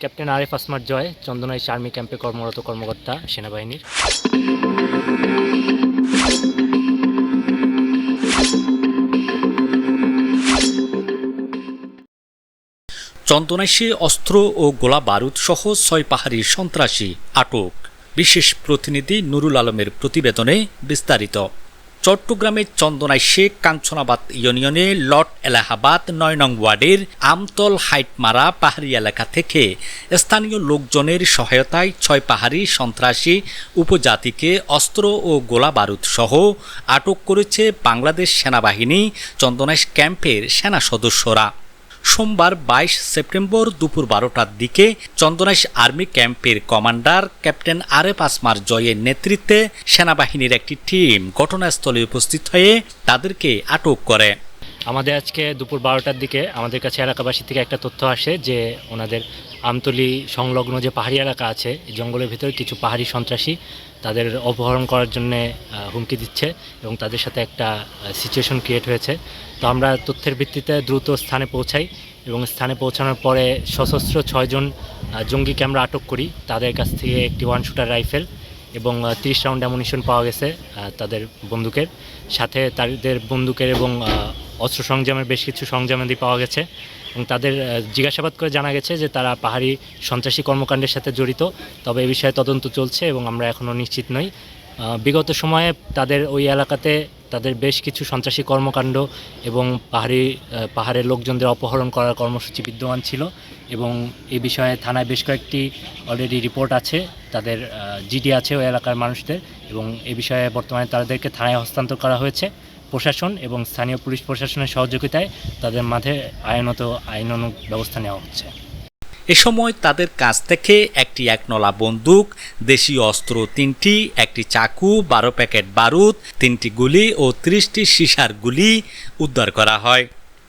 Captain Arif Asmar Joy, Chandanaish army ক্যাম্পে কর্মরত কর্মকর্তা, সেনাবাহিনীর। চন্দনাইশে অস্ত্র ও গোলা বারুদ সহ ছয় পাহাড়ি সন্ত্রাসী আটক। বিশেষ প্রতিনিধি নুরুল আলমের প্রতিবেদনে বিস্তারিত। চট্টগ্রামের চন্দনায় শেখ কাঞ্চনাবাদ ইউনিয়নে লট এলাহাবাদ নয় নং ওয়ার্ডের আমতল হাইটমারা পাহাড়ি এলাকা থেকে স্থানীয় লোকজনের সহায়তায় ছয় পাহাড়ি সন্ত্রাসী, উপজাতিকে অস্ত্র ও গোলা বারুদ সহ আটক করেছে বাংলাদেশ সেনাবাহিনী চন্দনাইশ ক্যাম্পের সেনা সদস্যরা। সোমবার বাইশ সেপ্টেম্বর দুপুর বারোটার দিকে চন্দনাইশ আর্মি ক্যাম্পের কমান্ডার ক্যাপ্টেন আরেফ আসমার জয়ের নেতৃত্বে সেনাবাহিনীর একটি টিম ঘটনাস্থলে উপস্থিত হয়ে তাদেরকে আটক করে। আমাদের আজকে দুপুর বারোটার দিকে আমাদের কাছে এলাকাবাসী থেকে একটা তথ্য আসে যে ওনাদের আমতলি সংলগ্ন যে পাহাড়ি এলাকা আছে জঙ্গলের ভিতরে কিছু পাহাড়ি সন্ত্রাসী তাদের অপহরণ করার জন্য হুমকি দিচ্ছে এবং তাদের সাথে একটা সিচুয়েশন ক্রিয়েট হয়েছে। তো আমরা তথ্যের ভিত্তিতে দ্রুত স্থানে পৌঁছাই এবং স্থানে পৌঁছানোর পরে সশস্ত্র ছয়জন জঙ্গিকে আমরা আটক করি। তাদের কাছ থেকে একটি ওয়ান শুটার রাইফেল এবং তিরিশ রাউন্ড অ্যামুনিশন পাওয়া গেছে তাদের বন্দুকের। সাথে তাদের বন্দুকের এবং অস্ত্র সংযমের বেশ কিছু সংযমাদি পাওয়া গেছে। এবং তাদের জিজ্ঞাসাবাদ করে জানা গেছে যে তারা পাহাড়ি সন্ত্রাসী কর্মকাণ্ডের সাথে জড়িত। তবে এ বিষয়ে তদন্ত চলছে এবং আমরা এখনও নিশ্চিত নই। বিগত সময়ে তাদের ওই এলাকাতে তাদের বেশ কিছু সন্ত্রাসী কর্মকাণ্ড এবং পাহাড়ি পাহাড়ের লোকজনদের অপহরণ করার কর্মসূচি বিদ্যমান ছিল এবং এই বিষয়ে থানায় বেশ কয়েকটি অলরেডি রিপোর্ট আছে। তাদের জিডি আছে ওই এলাকার মানুষদের এবং এ বিষয়ে বর্তমানে তাদেরকে থানায় হস্তান্তর করা হয়েছে। প্রশাসন এবং স্থানীয় পুলিশ প্রশাসনের সহযোগিতায় তাদের মাঝে আইনত আইনানুগ ব্যবস্থা নেওয়া হচ্ছে। এ সময় তাদের কাছ থেকে একটি একনলা বন্দুক দেশীয় অস্ত্র তিনটি, একটি চাকু, বারো প্যাকেট বারুদ, তিনটি গুলি ও ত্রিশটি সিসার গুলি উদ্ধার করা হয়।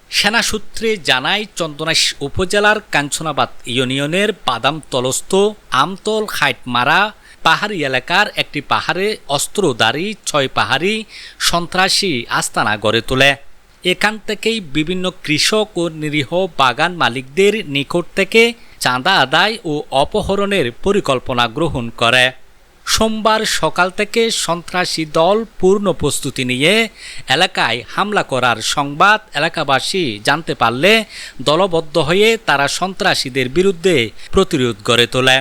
সেনা সূত্রে জানায়, চন্দনাইশ উপজেলার কাঞ্চনাবাদ ইউনিয়নের বাদাম তলস্থ আমতল হাইটমারা পাহাড়ি এলাকার একটি পাহাড়ে অস্ত্রধারী ছয় পাহাড়ি সন্ত্রাসী আস্তানা গড়ে তোলে। এখান থেকেই বিভিন্ন কৃষক ও নিরীহ বাগান মালিকদের নিকট থেকে চাঁদা আদায় ও অপহরণের পরিকল্পনা গ্রহণ করে। সোমবার সকাল থেকে সন্ত্রাসী দল পূর্ণ প্রস্তুতি নিয়ে এলাকায় হামলা করার সংবাদ এলাকাবাসী জানতে পারলে দলবদ্ধ হয়ে তারা সন্ত্রাসীদের বিরুদ্ধে প্রতিরোধ গড়ে তোলে।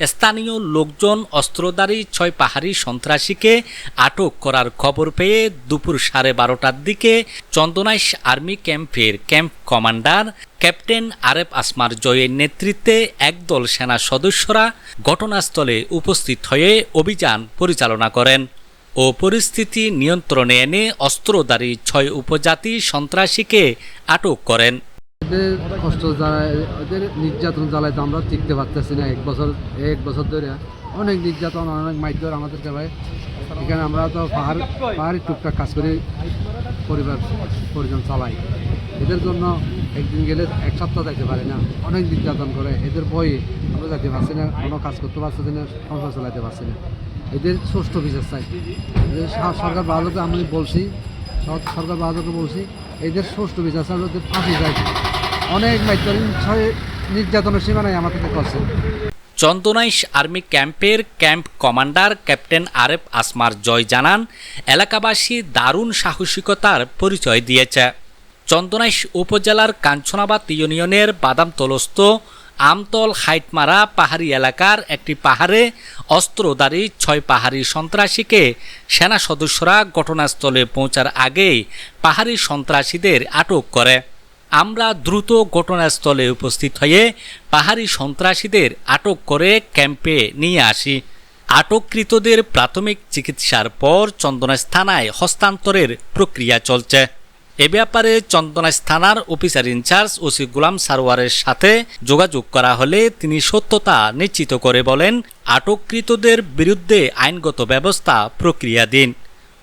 স্থানীয় লোকজন অস্ত্রধারী ছয় পাহাড়ি সন্ত্রাসীকে আটক করার খবর পেয়ে দুপুর সাড়ে বারোটার দিকে চন্দনাইশ আর্মি ক্যাম্পের camp commander captain Aref Asmar জয়ের নেতৃত্বে একদল সেনা সদস্যরা ঘটনাস্থলে উপস্থিত হয়ে অভিযান পরিচালনা করেন ও পরিস্থিতি নিয়ন্ত্রণে এনে অস্ত্রধারী ছয় উপজাতি সন্ত্রাসীকে আটক করেন। এদের কষ্ট জ্বালায়, ওদের নির্যাতন জ্বালায় তো আমরা টিকতে পারতেছি না এক বছর এক বছর ধরে। অনেক নির্যাতন, অনেক মাইকর আমাদেরকে ভাই এখানে আমরা তো পাহাড়, পাহাড়ি টুকটাক কাজ করে, পরিবার, পরিজন চালাই। এদের জন্য একদিন গেলে এক সপ্তাহ যাইতে পারে না। অনেক নির্যাতন করে, এদের ভয়ে আমরা যাইতে পারছি না, কোনো কাজ করতে পারছি না, সংসার চালাইতে পারছি না। এদের সুষ্ঠু বিচার চাই। সরকার বাহাদুরকে আমি বলছি সরকার বাহাদুরকে বলছি, এদের সুষ্ঠু বিচার চাই, ওদের ফাঁসি যায় অনেক ছয় নির্যাতনের সীমানায় আমাদেরকে করছে চন্দনাইশ আর্মি ক্যাম্পের camp commander captain Aref Asmar Joy জানান, এলাকাবাসী দারুণ সাহসিকতার পরিচয় দিয়েছে। চন্দনাইশ উপজেলার কাঞ্চনাবাদ ইউনিয়নের বাদামতলস্থ আমতল হাইটমারা পাহাড়ি এলাকার একটি পাহাড়ে অস্ত্রধারী ছয় পাহাড়ি সন্ত্রাসীকে সেনা সদস্যরা ঘটনাস্থলে পৌঁছার আগেই পাহাড়ি সন্ত্রাসীদের আটক করে। আমরা দ্রুত ঘটনাস্থলে উপস্থিত হয়ে পাহাড়ি সন্ত্রাসীদের আটক করে ক্যাম্পে নিয়ে আসি। আটককৃতদের প্রাথমিক চিকিৎসার পর চন্দনাইশ থানায় হস্তান্তরের প্রক্রিয়া চলছে। এ ব্যাপারে চন্দনাইশ থানার officer in charge OC Gulam সারোয়ারের সাথে যোগাযোগ করা হলে তিনি সত্যতা নিশ্চিত করে বলেন, আটককৃতদের বিরুদ্ধে আইনগত ব্যবস্থা প্রক্রিয়া দিন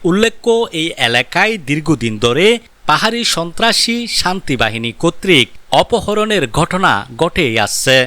উল্লেখ্য, এই এলাকায় দীর্ঘদিন ধরে পাহাড়ি সন্ত্রাসী শান্তি বাহিনী কর্তৃক অপহরণের ঘটনা ঘটেই আসছে।